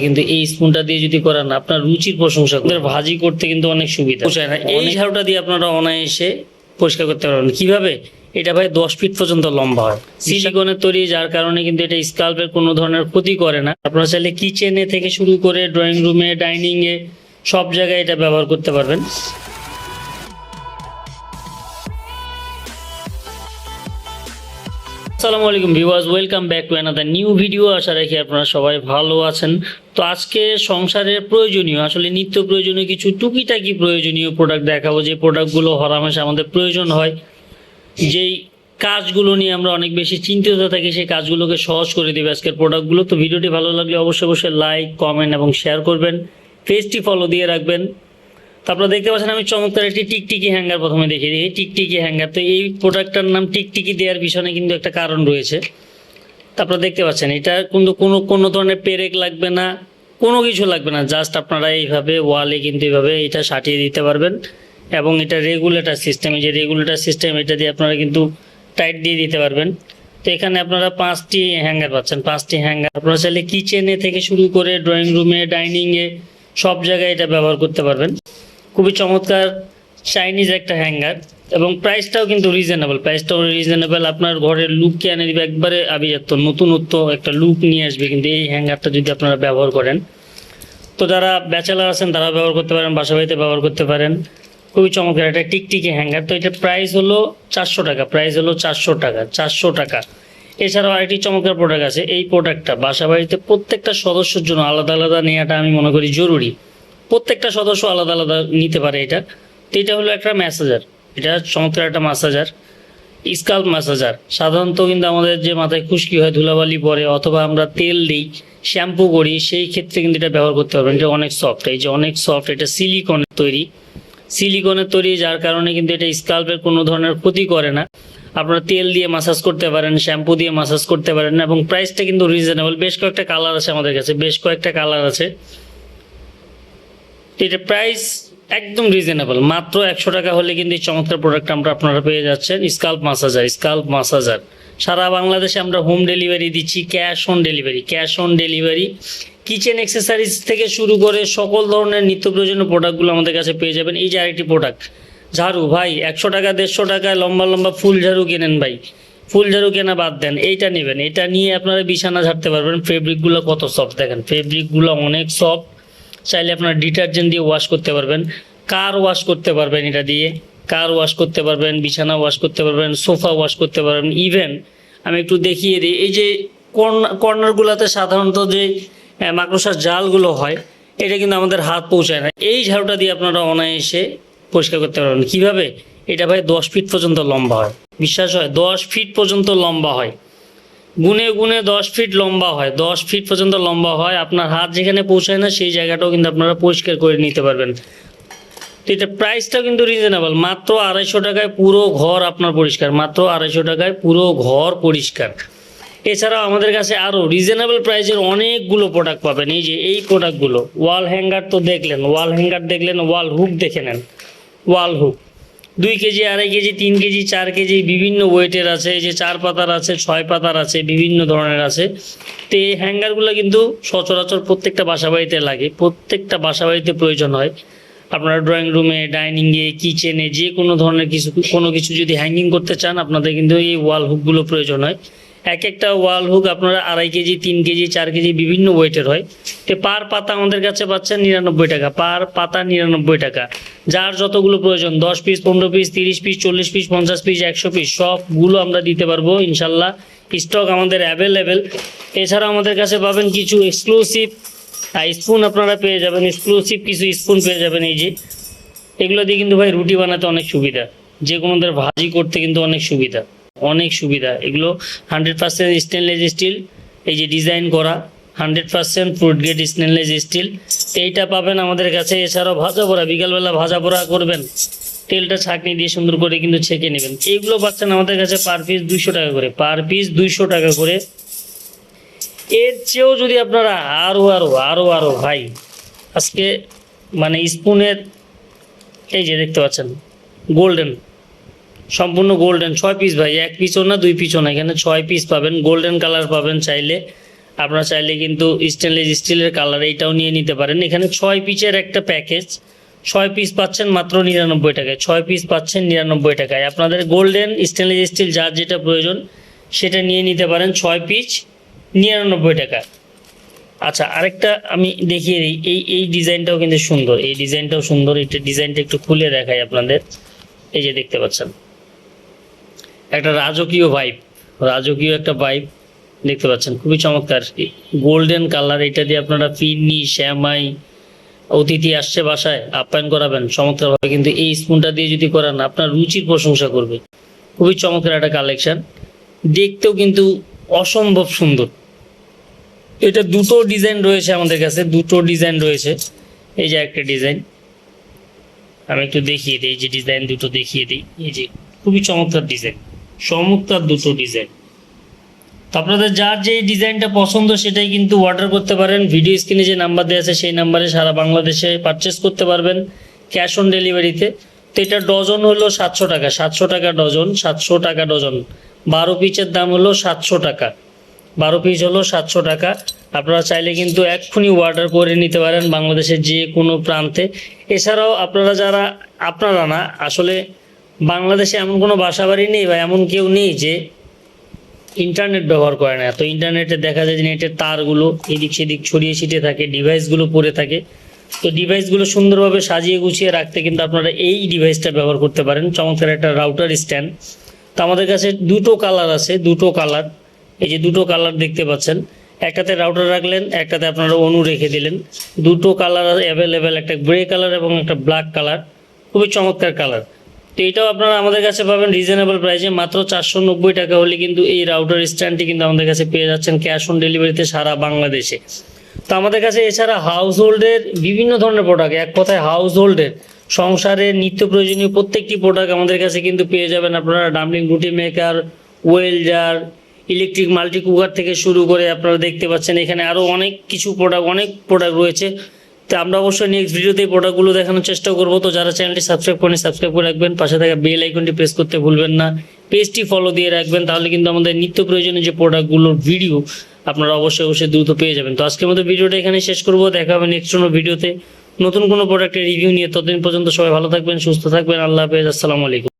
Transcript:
কিন্তু এই স্পুনটা দিয়ে যদি করেন আপনার রুচির প্রশংসা করবেন ভাজি করতে কিন্তু অনেক সুবিধা। পোষায় না? এই ঝাড়ুটা দিয়ে আপনারা অনায়াসে পরিষ্কার করতে পারবেন। কীভাবে? এটা ভাই দশ ফিট পর্যন্ত লম্বা হয়। সিলিকনের তৈরি যার কারণে কিন্তু এটা স্কাল্পের কোনো ধরনের ক্ষতি করে না। আপনারা চাইলে কিচেনে থেকে শুরু করে ড্রয়িং রুমে ডাইনিং এ সব জায়গায় এটা ব্যবহার করতে পারবেন। আসসালামু আলাইকুম viewers, welcome back to another new video আশা রাখি আপনারা সবাই ভালো আছেন। তো আজকে সংসারের প্রয়োজনীয়, আসলে নিত্য প্রয়োজনীয় কিছু টুকিটাকি প্রয়োজনীয় প্রোডাক্ট দেখাবো। যে প্রোডাক্টগুলো হরহামেশা আমাদের প্রয়োজন হয়, যেই কাজগুলো নিয়ে আমরা অনেক বেশি চিন্তিত থাকি, সেই কাজগুলোকে সহজ করে দেবে আজকের প্রোডাক্টগুলো তো ভিডিওটি ভালো লাগলে অবশ্যই অবশ্যই লাইক কমেন্ট এবং শেয়ার করবেন। পেজটি ফলো দিয়ে রাখবেন। তারপর দেখতে পাচ্ছেন আমি চমৎকার একটি টিকটিকি হ্যাঙ্গার প্রথমে দেখিয়ে দিই। টিকটিকি হ্যাঙ্গার, তো এই প্রোডাক্টটার নাম টিকটিকি দেওয়ার পিছনে কিন্তু একটা কারণ রয়েছে। তারপর দেখতে পাচ্ছেন, এটা কিন্তু কোনো কোনো ধরনের পেরেক লাগবে না, কোনো কিছু লাগবে না, জাস্ট আপনারা এইভাবে ওয়ালে কিন্তু এইভাবে এটা সাটিয়ে দিতে পারবেন। এবং এটা রেগুলেটার সিস্টেম যে রেগুলেটার সিস্টেম, এটা দিয়ে আপনারা কিন্তু টাইট দিয়ে দিতে পারবেন। তো এখানে আপনারা পাঁচটি হ্যাঙ্গার পাচ্ছেন, পাঁচটি হ্যাঙ্গার। আপনারা চাইলে কিচেনে থেকে শুরু করে ড্রয়িং রুমে, ডাইনিংয়ে সব জায়গায় এটা ব্যবহার করতে পারবেন। খুবই চমৎকার চাইনিজ একটা হ্যাঙ্গার এবং প্রাইসটাও কিন্তু রিজনেবল প্রাইসটাও রিজনেবল আপনার ঘরের লুককে এনে দিবে? একবারে আবিজাত্য নতুনত্ব একটা লুক নিয়ে আসবে কিন্তু এই হ্যাঙ্গারটা যদি আপনারা ব্যবহার করেন। তো যারা ব্যাচেলার আছেন তারা ব্যবহার করতে পারেন বাসা বাড়িতে ব্যবহার করতে পারেন। খুবই চমৎকার একটা টিকটিকি হ্যাঙ্গার তো এটা প্রাইস হলো চারশো টাকা প্রাইস হলো চারশো টাকা চারশো টাকা। এছাড়াও আরেকটি চমৎকার প্রোডাক্ট আছে, এই প্রোডাক্টটা বাসা বাড়িতে প্রত্যেকটা সদস্যের জন্য আলাদা আলাদা নেওয়াটা আমি মনে করি জরুরি। প্রত্যেকটা সদস্য আলাদা আলাদা নিতে পারে এটা। এটা হলো একটা ম্যাসাজার এটা চমৎকার একটা ম্যাসাজার স্কাল্প ম্যাসাজার সাধারণত কিন্তু আমাদের যে মাথায় খুশকি হয়, ধুলাবালি পরে অথবা আমরা তেল দিই শ্যাম্পু করি, সেই ক্ষেত্রে কিন্তু এটা ব্যবহার করতে পারবেন। এটা অনেক সফট এই যে অনেক সফট এটা সিলিকনের তৈরি। সিলিকনের তৈরি যার কারণে কিন্তু এটা স্কাল্পের কোনো ধরনের ক্ষতি করে না। আপনারা তেল দিয়ে মাসাজ করতে পারেন শ্যাম্পু দিয়ে মাসাজ করতে পারেন এবং প্রাইসটা কিন্তু রিজনেবল বেশ কয়েকটা কালার আছে আমাদের কাছে। বেশ কয়েকটা কালার আছে। এটা প্রাইস একদম রিজনেবল মাত্র একশো টাকা হলে কিন্তু এই চমৎকার প্রোডাক্ট আমরা আপনারা পেয়ে যাচ্ছেন স্কাল্প মাসাজার স্কাল্প মাসাজার সারা বাংলাদেশে আমরা হোম ডেলিভারি দিচ্ছি cash on delivery cash on delivery kitchen accessories থেকে শুরু করে সকল ধরনের নিত্য প্রয়োজনীয় প্রোডাক্টগুলো আমাদের কাছে পেয়ে যাবেন। এই যে আরেকটি প্রোডাক্ট ঝাড়ু। ভাই, একশো টাকা, দেড়শো টাকায় লম্বা লম্বা ফুল ঝাড়ু কেনেন ভাই? ফুল ঝাড়ু কেনা বাদ দেন, এইটা নেবেন। এটা নিয়ে আপনারা বিছানা ঝাড়তে পারবেন। ফেব্রিকগুলো কত সফট দেখেন। ফেব্রিকগুলো অনেক সফট চাইলে আপনার ডিটারজেন্ট দিয়ে ওয়াশ করতে পারবেন। কার ওয়াশ করতে পারবেন এটা দিয়ে। কার ওয়াশ করতে পারবেন, বিছানা ওয়াশ করতে পারবেন সোফা ওয়াশ করতে পারবেন ইভেন আমি একটু দেখিয়ে দিই, এই যে কর্নার কর্নারগুলোতে সাধারণত যে মাকড়সার জালগুলো হয়, এটা কিন্তু আমাদের হাত পৌঁছায় না। এই ঝাড়ুটা দিয়ে আপনারা অনায়াসে পরিষ্কার করতে পারবেন। কীভাবে? এটা ভাই দশ ফিট পর্যন্ত লম্বা হয়। বিশ্বাস হয়, দশ ফিট পর্যন্ত লম্বা হয়। গুনে গুনে দশ ফিট লম্বা হয়। দশ ফিট পর্যন্ত লম্বা হয়। আপনার হাত যেখানে পৌঁছায় না, সেই জায়গাটাও কিন্তু আপনারা পরিষ্কার করে নিতে পারবেন। তো এটা প্রাইসটাও কিন্তু রিজনেবল মাত্র আড়াইশো টাকায় পুরো ঘর আপনার পরিষ্কার। মাত্র আড়াইশো টাকায় পুরো ঘর পরিষ্কার। এছাড়াও আমাদের কাছে আরও রিজনেবল প্রাইসের অনেকগুলো প্রোডাক্ট পাবেন। এই যে, এই প্রোডাক্টগুলো ওয়াল হ্যাঙ্গার তো দেখলেন। ওয়াল হ্যাঙ্গার দেখলেন ওয়াল হুক দেখে নেন। ওয়াল হুক দুই কেজি, আড়াই কেজি, তিন কেজি, চার কেজি বিভিন্ন ওয়েটের আছে যে চার পাতার আছে, ছয় পাতার আছে, বিভিন্ন ধরনের আছে। তো এই হ্যাঙ্গারগুলো কিন্তু সচরাচর প্রত্যেকটা বাসা বাড়িতে লাগে। প্রত্যেকটা বাসা বাড়িতে প্রয়োজন হয়। আপনারা ড্রয়িং রুমে, ডাইনিংয়ে, কিচেনে যে কোনো ধরনের কিছু, কোনো কিছু যদি হ্যাঙ্গিং করতে চান, আপনাদের কিন্তু এই ওয়াল হুকগুলো প্রয়োজন হয়। এক একটা ওয়াল হুক আপনারা আড়াই কেজি, তিন কেজি, চার কেজি বিভিন্ন ওয়েটের হয়। তো পার পাতা আমাদের কাছে পাচ্ছেন নিরানব্বই টাকা, পার পাতা নিরানব্বই টাকা। যার যতগুলো প্রয়োজন, দশ পিস পনেরো পিস তিরিশ পিস চল্লিশ পিস পঞ্চাশ পিস একশো পিস সবগুলো আমরা দিতে পারব ইনশাল্লাহ। স্টক আমাদের অ্যাভেলেবেল এছাড়া আমাদের কাছে পাবেন কিছু এক্সক্লুসিভ স্পুন আপনারা পেয়ে যাবেন। এক্সক্লুসিভ কিছু স্পুন পেয়ে যাবেন এই যে। এগুলো দিয়ে কিন্তু ভাই রুটি বানাতে অনেক সুবিধা। যে কোনোদের ভাজি করতে কিন্তু অনেক সুবিধা। অনেক সুবিধা। এগুলো হান্ড্রেড পার্সেন্ট স্টেনলেস স্টিল এই যে ডিজাইন করা hundred percent fruit gate stainless steel এইটা পাবেন আমাদের কাছে, এছাড়াও ভাজা পোড়া, বিকালবেলা ভাজা পোড়া করবেন। তেলটা ছাঁকনি দিয়ে সুন্দর করে কিন্তু ছেঁকে নেবেন। এইগুলো পাচ্ছেন আমাদের কাছে পার পিস দুইশো টাকা করে পার পিস দুইশো টাকা করে। এর চেয়েও যদি আপনারা আরও আরও আরও আরও ভাই, আজকে মানে স্পুনের এই যে দেখতে পাচ্ছেন গোল্ডেন সম্পূর্ণ গোল্ডেন ছয় পিস ভাই, এক পিসও না, দুই পিসও না, এখানে ছয় পিস পাবেন গোল্ডেন কালার পাবেন চাইলে। আপনারা চাইলে কিন্তু স্টেনলেস স্টিলের কালার এইটাও নিয়ে নিতে পারেন। এখানে ছয় পিচের একটা প্যাকেজ ছয় পিস পাচ্ছেন মাত্র নিরানব্বই টাকায়, ছয় পিস পাচ্ছেন নিরানব্বই টাকায়। আপনাদের গোল্ডেন স্টেনলেস স্টিল যার যেটা প্রয়োজন, সেটা নিয়ে নিতে পারেন, ছয় পিস নিরানব্বই টাকা। আচ্ছা আরেকটা আমি দেখিয়ে দিই, এই এই ডিজাইনটাও কিন্তু সুন্দর, এই ডিজাইনটাও সুন্দর, এটা ডিজাইনটা একটু খুলে দেখাই আপনাদের। এই যে দেখতে পাচ্ছেন। একটা রাজকীয় ভাইব রাজকীয় একটা ভাইব দেখতে পাচ্ছেন। খুবই চমৎকার। গোল্ডেন কালার এটা দিয়ে আপনারা ফিরনি, শ্যামাই, অতিথি আসছে বাসায়, আপ্যায়ন করাবেন চমৎকারভাবে। কিন্তু এই স্পুনটা দিয়ে যদি করান, আপনার রুচির প্রশংসা করবে। খুবই চমৎকার একটা কালেকশন দেখতেও কিন্তু অসম্ভব সুন্দর। এটা দুটো ডিজাইন রয়েছে আমাদের কাছে, দুটো ডিজাইন রয়েছে। এই যে একটা ডিজাইন আমি একটু দেখিয়ে দিই, এই যে ডিজাইন দুটো দেখিয়ে দিই। এই যে খুবই চমৎকার ডিজাইন চমৎকার দুটো ডিজাইন তো আপনাদের যার যে ডিজাইনটা পছন্দ, সেটাই কিন্তু অর্ডার করতে পারেন। ভিডিও স্ক্রিনে যে নাম্বার দেওয়া আছে, সেই নাম্বারে সারা বাংলাদেশে পারচেস করতে পারবেন ক্যাশ অন ডেলিভারিতে তো। এটা ডজন হলো সাতশো টাকা সাতশো টাকা ডজন সাতশো টাকা ডজন বারো পিসের দাম হলো সাতশো টাকা। বারো পিস হলো সাতশো টাকা। আপনারা চাইলে কিন্তু এক্ষুনি অর্ডার করে নিতে পারেন বাংলাদেশের যে কোনো প্রান্তে। এছাড়াও আপনারা যারা, আপনারা না, আসলে বাংলাদেশে এমন কোনো বাসা বাড়ি নেই বা এমন কেউ নেই যে ইন্টারনেট ব্যবহার করে না। তো ইন্টারনেটে দেখা যায় যে নেটের তারগুলো এদিক সেদিক ছড়িয়ে ছিটিয়ে থাকে ডিভাইসগুলো পড়ে থাকে। তো ডিভাইসগুলো সুন্দরভাবে সাজিয়ে গুছিয়ে রাখতে কিন্তু আপনারা এই ডিভাইসটা ব্যবহার করতে পারেন। চমৎকার একটা রাউটার স্ট্যান্ড তো আমাদের কাছে দুটো কালার আছে, দুটো কালার এই যে দুটো কালার দেখতে পাচ্ছেন। একটাতে রাউটার রাখলেন, একটাতে আপনারা অনু রেখে দিলেন। দুটো কালার অ্যাভেলেবেল একটা গ্রে কালার এবং একটা ব্ল্যাক কালার খুবই চমৎকার কালার তো এটাও আপনারা আমাদের কাছে পাবেন রিজনেবল প্রাইসে মাত্র চারশো নব্বই টাকা হলে কিন্তু এই রাউটার স্ট্যান্ডটি কিন্তু আমাদের কাছে পেয়ে যাচ্ছেন ক্যাশ অন ডেলিভারিতে সারা বাংলাদেশে। তো আমাদের কাছে এছাড়া হাউস হোল্ডের বিভিন্ন ধরনের প্রোডাক্ট এক কথায় হাউস হোল্ডের সংসারের নিত্য প্রয়োজনীয় প্রত্যেকটি প্রোডাক্ট আমাদের কাছে কিন্তু পেয়ে যাবেন আপনারা। Dumpling roti maker welder electric multi cooker থেকে শুরু করে আপনারা দেখতে পাচ্ছেন। এখানে আরও অনেক কিছু প্রোডাক্ট অনেক প্রোডাক্ট রয়েছে। তো আমরা অবশ্যই নেক্সট ভিডিওতে এই প্রোডাক্টগুলো দেখানোর চেষ্টা করব। তো যারা চ্যানেলটি সাবস্ক্রাইব করেন সাবস্ক্রাইব করে রাখবেন। পাশে থাকা বেল আইকনটি প্রেস করতে ভুলবেন না। পেজটি ফলো দিয়ে রাখবেন, তাহলে কিন্তু আমাদের নিত্য প্রয়োজনীয় যে প্রোডাক্টগুলোর ভিডিও আপনারা অবশ্যই অবশ্যই দ্রুত পেয়ে যাবেন। তো আজকের মতো ভিডিওটা এখানে শেষ করব। দেখা হবে নেক্সট কোনো ভিডিওতে নতুন কোনো প্রোডাক্টের রিভিউ নিয়ে ততদিন পর্যন্ত সবাই ভালো থাকবেন, সুস্থ থাকবেন। আল্লাহ হাফেজ। আসসালামু আলাইকুম।